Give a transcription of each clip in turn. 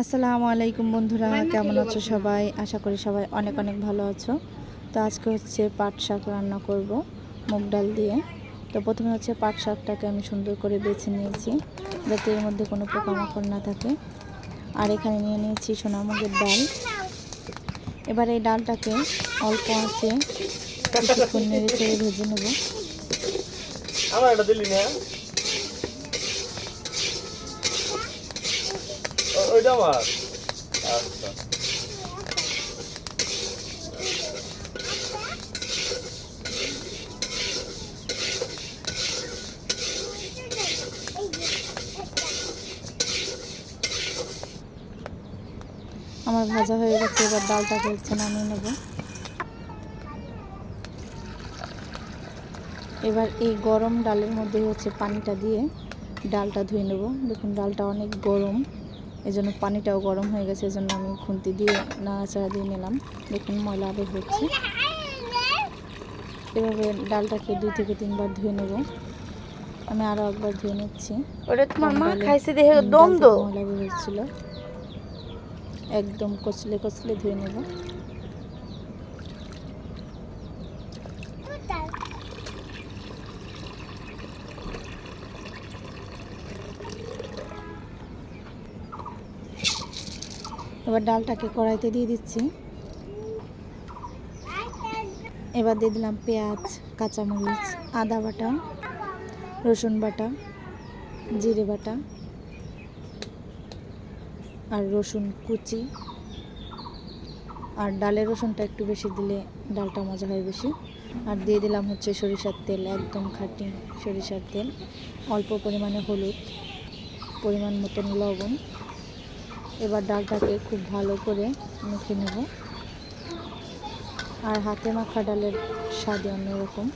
আসসালামু আলাইকুম বন্ধুরা কেমন আছো সবাই? আশা করি সবাই অনেক অনেক ভালো আছো। তো আজকে হচ্ছে পাট শাক রান্না করব মুগ ডাল দিয়ে। তো প্রথমে হচ্ছে পাট শাকটাকে আমি সুন্দর করে বেছে নিয়েছি যাতে এর মধ্যে কোনো পোকামাকড় না থাকে। আর এখানে নিয়ে নিয়েছি সোনামুগের ডাল। এবার এই ডালটাকে অল্প আঁচে কিছুক্ষণ নেড়ে চেড়ে ভেজে নেব। আমার এটা দিলি না। আচ্ছা আমার ভাজা হয়ে গেছে, এবার ডালটাকে হচ্ছে নামিয়ে নেব। এবার এই গরম ডালের মধ্যে হচ্ছে পানিটা দিয়ে ডালটা ধুয়ে নেব। দেখুন, ডালটা অনেক গরম। এই জন্য পানিটাও গরম হয়ে গেছে এই জন্য আমি খুন্তি দিয়ে নাড়াচাড়া দিয়ে নিলাম। দেখুন ময়লা আবার হচ্ছে। এভাবে ডালটাকে দুই থেকে তিনবার ধুয়ে নেব। আমি আরও একবার ধুয়ে নিচ্ছি। ওটা তোমার মা খাইছে দেখে দম দো। ময়লা বের হচ্ছিল। একদম কচলে কচলে ধুয়ে নেব। এবার ডালটাকে কড়াইতে দিয়ে দিচ্ছি। এবার দিয়ে দিলাম পেঁয়াজ, কাঁচামরিচ, আদা বাটা, রসুন বাটা, জিরে বাটা আর রসুন কুচি। আর ডালের রসুনটা একটু বেশি দিলে ডালটা মজা হয় বেশি। আর দিয়ে দিলাম হচ্ছে সরিষার তেল, একদম খাঁটি সরিষার তেল। অল্প পরিমাণে হলুদ, পরিমাণ মতন লবণ। এবার ডালটাকে খুব ভালো করে মেখে নেব। আর হাতে মাখা ডালের স্বাদে অন্যরকম।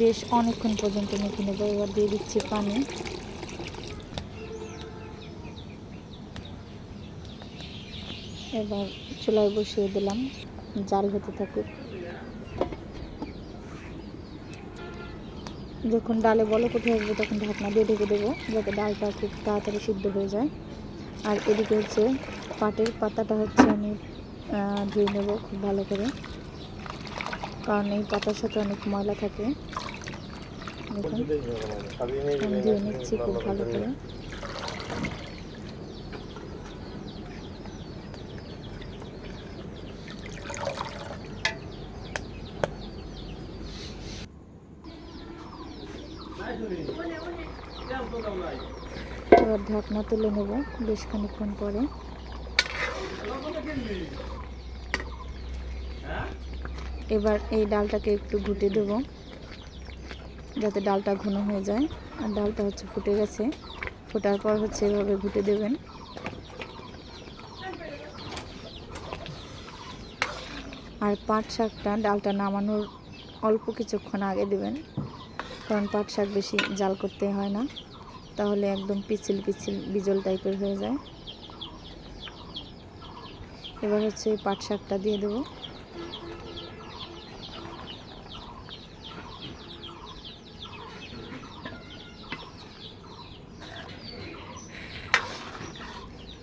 বেশ অনেকক্ষণ পর্যন্ত মেখে নেব, এবার দিয়ে দিচ্ছি পানি। এবার চুলায় বসিয়ে দিলাম, জাল হতে থাকুক। যখন ডালে বলক উঠে আসবে, তখন ঢাকনা দিয়ে ঢেকে দেবো, যাতে ডালটা খুব তাড়াতাড়ি সিদ্ধ হয়ে যায়। আর এদিকে হচ্ছে পাটের পাতাটা হচ্ছে আমি ধুয়ে নেব খুব ভালো করে, কারণ এই পাতার সাথে অনেক ময়লা থাকে। খুব ভালো করে ঢাকনা তুলে নেব, বেশ খানিকক্ষণ পরে। এবার এই ডালটাকে একটু ঘুটে দেব। যাতে ডালটা ঘন হয়ে যায়। আর ডালটা হচ্ছে ফুটে গেছে। ফোটার পর হচ্ছে এভাবে ঘুটে দেবেন। আর পাট শাকটা ডালটা নামানোর অল্প কিছুক্ষণ আগে দেবেন। কারণ পাট শাক বেশি জাল করতে হয় না। তাহলে একদম পিছিল পিছিল বিজল টাইপের হয়ে যায়। এবার হচ্ছে পাট শাকটা দিয়ে দেবো।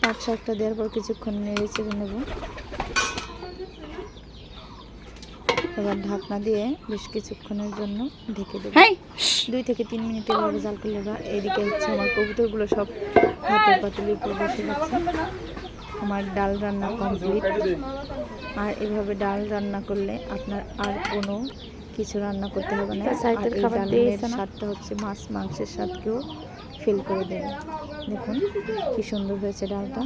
পাট শাকটা দেওয়ার পর কিছুক্ষণ নেড়ে চেড়ে নেব। এবার ঢাকনা দিয়ে বেশ কিছুক্ষণের জন্য ঢেকে দেবো। দুই থেকে তিন মিনিটের এভাবে জাল করলে বা এদিকে হচ্ছে আমার কবুতরগুলো সব হাতের পাতুলির উপর বসে গেছে। আমার ডাল রান্না কমপ্লিট। আর এভাবে ডাল রান্না করলে আপনার আর কোনো কিছু রান্না করতে হবে না। এই খাবার দিয়েছে স্বাদটা হচ্ছে মাছ মাংসের স্বাদকেও ফিল করে দেবে। দেখুন কি সুন্দর হয়েছে ডালটা।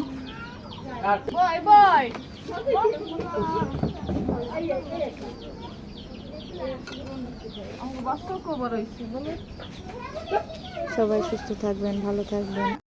সবাই সুস্থ থাকবেন ভালো থাকবেন।